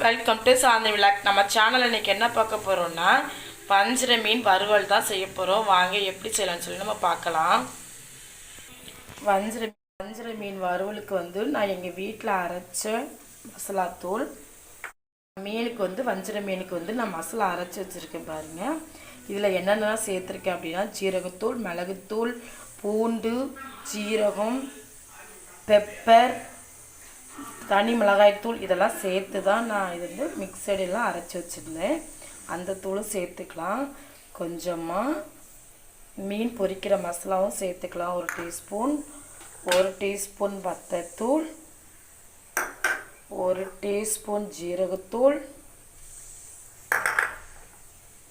Welcome to Shanti vlog நம்ம channel இன்றைக்கி என்ன பார்க்க போகிறோம்னா பஞ்சிர மீன் வறுவல் தான் செய்ய போகிறோம் வாங்க எப்படி செய்யலாம்னு சொல்லி நம்ம பார்க்கலாம். வஞ்சிர வஞ்சிர மீன் வறுவலுக்கு வந்து நான் எங்கள் வீட்டில் அரைச்ச மசாலாத்தூள் மீனுக்கு வந்து வஞ்சிர மீனுக்கு வந்து நான் மசாலா அரைச்சி வச்சுருக்கேன் பாருங்கள் இதில் என்னென்னலாம் சேர்த்துருக்கேன் அப்படின்னா ஜீரகத்தூள் மிளகுத்தூள் பூண்டு ஜீரகம் பெப்பர் தனி மிளகாய்த்தூள் இதெல்லாம் சேர்த்து தான் நான் இது வந்து மிக்சடிலாம் அரைச்சி வச்சுருந்தேன். அந்த தூளும் சேர்த்துக்கலாம். கொஞ்சமாக மீன் பொரிக்கிற மசாலாவும் சேர்த்துக்கலாம். ஒரு டீஸ்பூன் ஒரு டீஸ்பூன் வத்தத்தூள் ஒரு டீஸ்பூன் ஜீரகத்தூள்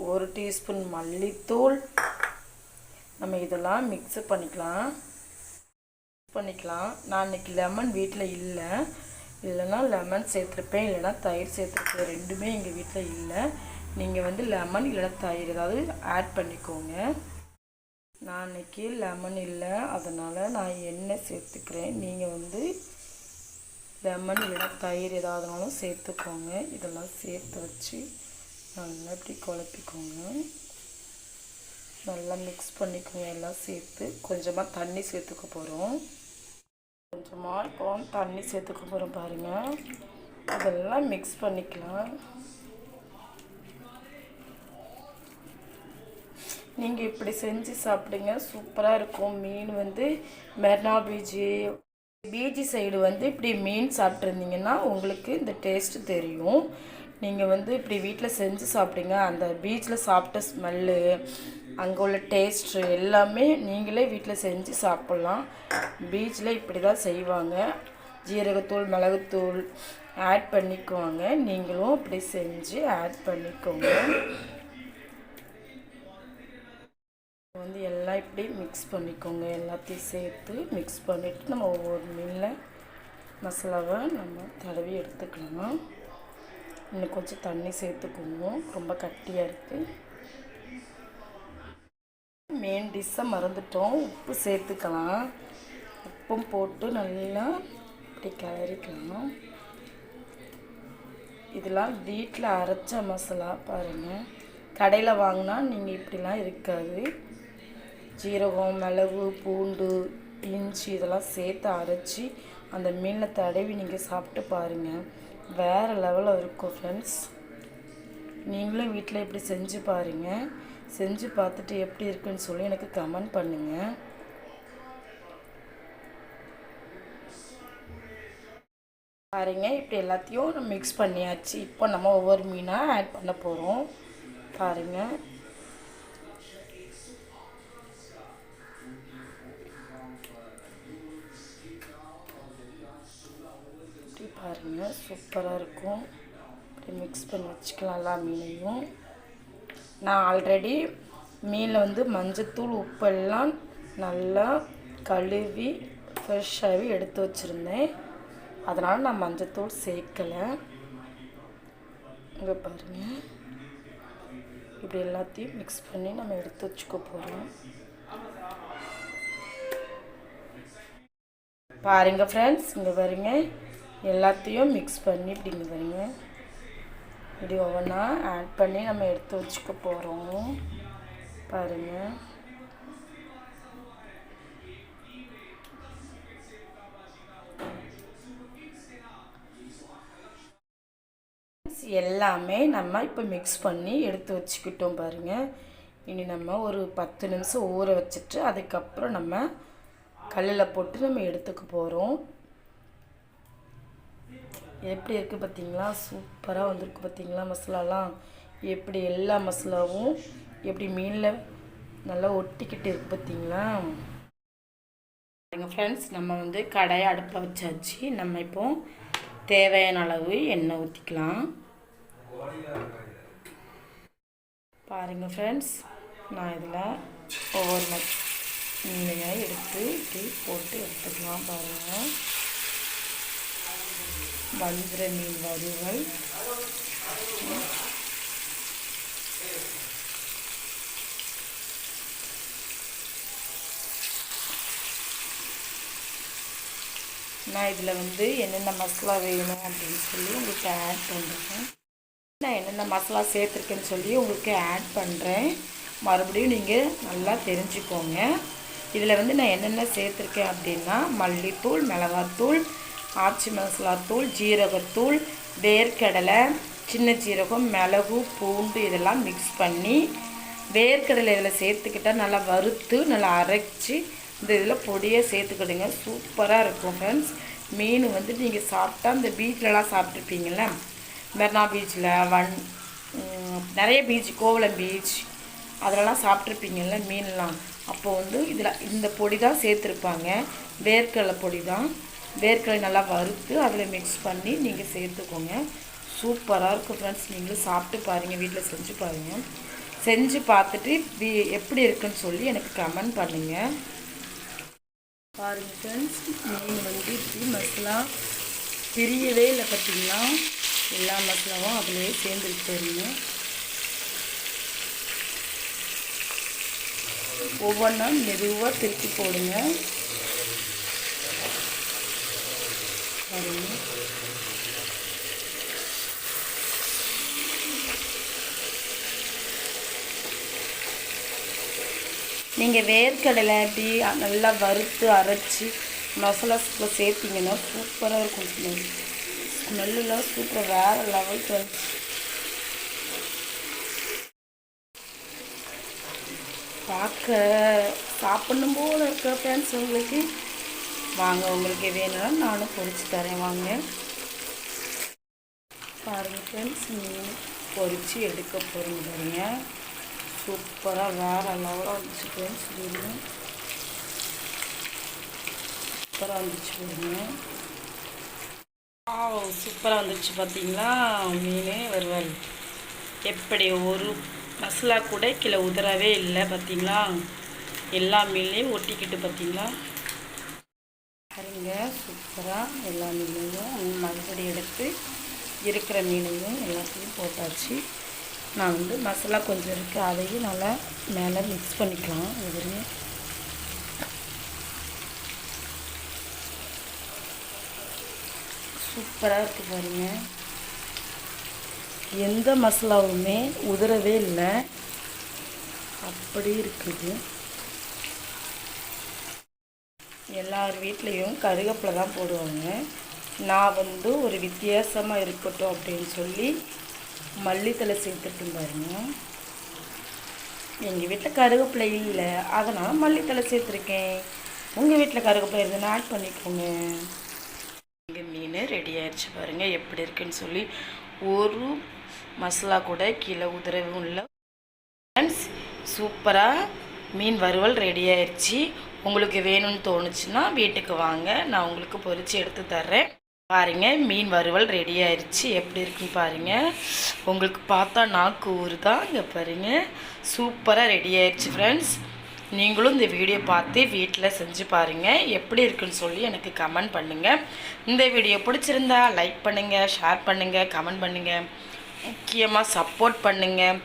ஒரு டீஸ்பூன் மல்லித்தூள். நம்ம இதெல்லாம் மிக்ஸ் பண்ணிக்கலாம். பண்ணிக்கலாம். நான் இன்னைக்கு லெமன் வீட்டில் இல்லை. இல்லைன்னா லெமன் சேர்த்துருப்பேன். இல்லைன்னா தயிர் சேர்த்துருப்பேன். ரெண்டுமே எங்கள் வீட்டில் இல்லை. நீங்கள் வந்து லெமன் இல்லைன்னா தயிர் ஏதாவது ஆட் பண்ணிக்கோங்க. நான் இன்றைக்கி லெமன் இல்லை. அதனால் நான் எண்ணெய் சேர்த்துக்கிறேன். நீங்கள் வந்து லெமன் இல்லைன்னா தயிர் ஏதாவதுனாலும் சேர்த்துக்கோங்க. இதெல்லாம் சேர்த்து வச்சு நல்லா இப்படி குழப்பிக்கோங்க. நல்லா மிக்ஸ் பண்ணிக்கோங்க. எல்லாம் சேர்த்து கொஞ்சமாக தண்ணி சேர்த்துக்க போகிறோம் கொஞ்சமாக இப்போ தண்ணி சேர்த்துக்க போகிறோம் பாருங்கள் அதெல்லாம் மிக்ஸ் பண்ணிக்கலாம். நீங்கள் இப்படி செஞ்சு சாப்பிடுங்க சூப்பராக இருக்கும். மீன் வந்து மெர்னா பீச்சு பீச்சு சைடு வந்து இப்படி மீன் சாப்பிட்ருந்தீங்கன்னா உங்களுக்கு இந்த டேஸ்ட்டு தெரியும். நீங்கள் வந்து இப்படி வீட்டில் செஞ்சு சாப்பிடுங்க. அந்த பீச்சில் சாப்பிட்ட ஸ்மெல்லு அங்கே உள்ள டேஸ்ட்டு எல்லாமே நீங்களே வீட்டில் செஞ்சு சாப்பிட்லாம். பீச்சில் இப்படி தான் செய்வாங்க. ஜீரகத்தூள் மிளகுத்தூள் ஆட் பண்ணிக்குவாங்க. நீங்களும் இப்படி செஞ்சு ஆட் பண்ணிக்கோங்க. வந்து எல்லாம் இப்படி மிக்ஸ் பண்ணிக்கோங்க. எல்லாத்தையும் சேர்த்து மிக்ஸ் பண்ணிவிட்டு நம்ம ஒவ்வொரு மீனில் மசாலாவை நம்ம தடவி எடுத்துக்கலாம். இன்னும் கொஞ்சம் தண்ணி சேர்த்துக்கோங்க ரொம்ப கட்டியாக இருக்குது மெயின் டிஷ்ஷை மறந்துட்டோம். உப்பு சேர்த்துக்கலாம். உப்பும் போட்டு நல்லா இப்படி கிளறிக்கலாம். இதெல்லாம் வீட்டில் அரைச்ச மசாலா பாருங்கள் கடையில் வாங்கினா நீங்கள் இப்படிலாம் இருக்காது. ஜீரகம் மிளகு பூண்டு இஞ்சி இதெல்லாம் சேர்த்து அரைச்சி அந்த மீனில் தடவி நீங்கள் சாப்பிட்டு பாருங்கள் வேறு லெவலில் இருக்கும் ஃப்ரெண்ட்ஸ் நீங்களும் வீட்டில் இப்படி செஞ்சு பாருங்கள் செஞ்சு பார்த்துட்டு எப்படி இருக்குன்னு சொல்லி எனக்கு கமெண்ட் பண்ணுங்கள் பாருங்க இப்படி எல்லாத்தையும் நம்ம மிக்ஸ் பண்ணியாச்சு. இப்போ நம்ம ஒவ்வொரு மீனாக ஆட் பண்ண போகிறோம் பாருங்கள் இப்படி பாருங்கள் சூப்பராக இருக்கும். இப்படி மிக்ஸ் பண்ணி வச்சுக்கலாம் எல்லா மீனையும். நான் ஆல்ரெடி மீனில் வந்து மஞ்சத்தூள் உப்பெல்லாம் நல்லா கழுவி ஃப்ரெஷ்ஷாகவே எடுத்து வச்சுருந்தேன். அதனால் நான் மஞ்சத்தூள் சேர்க்கலை. இங்கே பாருங்கள் இப்படி எல்லாத்தையும் மிக்ஸ் பண்ணி நம்ம எடுத்து வச்சுக்க போகிறோம் பாருங்கள் ஃப்ரெண்ட்ஸ் இங்கே பாருங்க. எல்லாத்தையும் மிக்ஸ் பண்ணி இப்படிங்க வரீங்க இப்படி ஒவ்வொன்றா ஆட் பண்ணி நம்ம எடுத்து வச்சுக்க போகிறோம் பாருங்கள் எல்லாமே நம்ம இப்போ மிக்ஸ் பண்ணி எடுத்து வச்சுக்கிட்டோம் பாருங்கள் இனி நம்ம ஒரு பத்து நிமிஷம் ஊற வச்சுட்டு அதுக்கப்புறம் நம்ம கல்லில் போட்டு நம்ம எடுத்துக்க போகிறோம் எப்படி இருக்குது பார்த்தீங்களா? சூப்பராக வந்திருக்கு பார்த்தீங்களா மசாலாலாம்? எப்படி எல்லா மசாலாவும்? எப்படி மீனில் நல்லா ஒட்டிக்கிட்டு இருக்குது பார்த்தீங்களா? எங்கள் ஃப்ரெண்ட்ஸ் நம்ம வந்து கடையை அடுப்பில் வச்சாச்சு. நம்ம இப்போ தேவையான அளவு எண்ணெய் ஊற்றிக்கலாம் பாருங்கள் ஃப்ரெண்ட்ஸ் நான் இதில் ஒவ்வொரு மீனையாக எடுத்து இப்படி போட்டு எடுத்துக்கலாம் பாருங்கள் வஞ்சிர மீன் வறுவல். நான் இதில் வந்து என்னென்ன மசாலா வேணும் அப்படின்னு சொல்லி உங்களுக்கு ஆட் பண்ணுறேன் நான் என்னென்ன மசாலா சேர்த்துருக்கேன்னு சொல்லி உங்களுக்கு ஆட் பண்ணுறேன் மறுபடியும் நீங்கள் நல்லா தெரிஞ்சுக்கோங்க. இதில் வந்து நான் என்னென்ன சேர்த்துருக்கேன் அப்படின்னா மல்லித்தூள் மிளகாத்தூள் ஆச்சி மசாலாத்தூள் ஜீரகத்தூள் வேர்க்கடலை சின்ன ஜீரகம் மிளகு பூண்டு இதெல்லாம் மிக்ஸ் பண்ணி வேர்க்கடலை இதில் சேர்த்துக்கிட்டால் நல்லா வறுத்து நல்லா அரைச்சி இந்த இதில் பொடியை சேர்த்துக்கிடுங்க. சூப்பராக இருக்கும் ஃப்ரெண்ட்ஸ் மீன் வந்து நீங்கள் சாப்பிட்டா இந்த பீச்சிலலாம் சாப்பிட்ருப்பீங்கள மெர்னா பீச்சில் வன் நிறைய பீச் கோவளம் பீச் அதிலலாம் சாப்பிட்ருப்பீங்கள்ல மீன்லாம். அப்போது வந்து இதில் இந்த பொடி தான் சேர்த்துருப்பாங்க. வேர்க்கடலை பொடி தான். வேர்க்கடலை நல்லா வறுத்து அதில் மிக்ஸ் பண்ணி நீங்கள் சேர்த்துக்கோங்க. சூப்பராக இருக்கும் ஃப்ரெண்ட்ஸ் நீங்களும் சாப்பிட்டு பாருங்கள் வீட்டில் செஞ்சு பாருங்கள் செஞ்சு பார்த்துட்டு எப்படி இருக்குன்னு சொல்லி எனக்கு கமெண்ட் பண்ணுங்கள் பாருங்கள் ஃப்ரெண்ட்ஸ் மீன் வந்து இப்படி மசாலா பிரியவே இல்லை பார்த்தீங்கன்னா எல்லா மசாலாவும் அதிலே சேர்ந்துட்டு தருங்க ஒவ்வொன்றா மெதுவாக திருப்பி போடுங்க பாருங்க நீங்கள் வேர்க்கடலை அப்படி நல்லா வறுத்து அரைச்சி மசாலா சேர்த்திங்கன்னா சூப்பராக இருக்கும் ஸ்மெல் ஸ்மெல்லாம் சூப்பராக வேறு லெவல் ஃப்ரெண்ட்ஸ் பார்க்க சாப்பிடணும் போல இருக்க ஃப்ரெண்ட்ஸ் உங்களுக்கு? வாங்க உங்களுக்கு வேணும்னா நானும் பொறிச்சு தரேன் வாங்க. பாருங்கள் ஃப்ரெண்ட்ஸ் மீன் பொரித்து எடுக்க போகிறீங்க பாருங்க. சூப்பராக வேறு லெவலாக வந்துச்சு ஃப்ரெண்ட்ஸ் மீன் சூப்பராக வந்துச்சு பாருங்க. ஆ சூப்பராக வந்துச்சு பார்த்தீங்களா மீன் வருவாள் எப்படி ஒரு மசாலா கூட கீழே உதறவே இல்லை பார்த்தீங்களா எல்லா மீன்லேயும் ஒட்டிக்கிட்டு பார்த்தீங்களா பாருங்க சூப்பராக எல்லா மீனையும் மறுபடி எடுத்து இருக்கிற மீனையும் எல்லாத்தையும் போட்டாச்சு. நான் வந்து மசாலா கொஞ்சம் இருக்குது அதையும் நல்லா மேலே மிக்ஸ் பண்ணிக்கலாம். இதுலேயும் சூப்பராக இருக்குது பாருங்கள் எந்த மசாலாவுமே உதறவே இல்லை. அப்படி இருக்குது. எல்லார் வீட்லேயும் கருவேப்பிலை தான் போடுவாங்க. நான் வந்து ஒரு வித்தியாசமாக இருக்கட்டும் அப்படின்னு சொல்லி மல்லித்தலை சேர்த்துட்டு பாருங்க. எங்கள் வீட்டில் கருவேப்பிலை இல்லை. அதனால் மல்லித்தலை சேர்த்துருக்கேன். உங்கள் வீட்டில் கருவேப்பிலை இருந்ததுன்னா ஆட் பண்ணிக்கோங்க. எங்கள் மீன் ரெடி ஆயிடுச்சு பாருங்கள் எப்படி இருக்குன்னு சொல்லி ஒரு மசாலா கூட கீழே உதறவும் இல்லை. ஃப்ரெண்ட்ஸ் சூப்பராக மீன் வறுவல் ரெடி ஆயிடுச்சு உங்களுக்கு வேணும்னு தோணுச்சுன்னா வீட்டுக்கு வாங்க. நான் உங்களுக்கு பொறிச்சு எடுத்து தர்றேன். பாருங்க மீன் வறுவல் ரெடி ஆயிடுச்சு எப்படி இருக்குன்னு பாருங்க. உங்களுக்கு பார்த்தா நாக்கு ஊறுதா. இங்கே பாருங்க சூப்பராக ரெடி ஆயிடுச்சு ஃப்ரெண்ட்ஸ் நீங்களும் இந்த வீடியோ பார்த்து வீட்டில் செஞ்சு பாருங்கள் எப்படி இருக்குன்னு சொல்லி எனக்கு கமெண்ட் பண்ணுங்கள் இந்த வீடியோ பிடிச்சிருந்தா லைக் பண்ணுங்கள் ஷேர் பண்ணுங்கள் கமெண்ட் பண்ணுங்கள் முக்கியமாக சப்போர்ட் பண்ணுங்கள்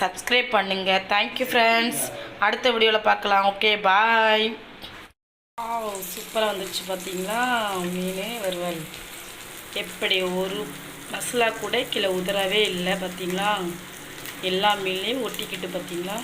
சப்ஸ்கிரைப் பண்ணுங்கள் தேங்க்யூ ஃப்ரெண்ட்ஸ் அடுத்த வீடியோவில் பார்க்கலாம். ஓகே பாய் சூப்பராக வந்துடுச்சு பார்த்தீங்களா மீன் வருவல் எப்படி ஒரு மசாலா கூட கீழே உதறவே இல்லை பார்த்தீங்களா எல்லா மீன்லேயும் ஒட்டிக்கிட்டு பார்த்தீங்களா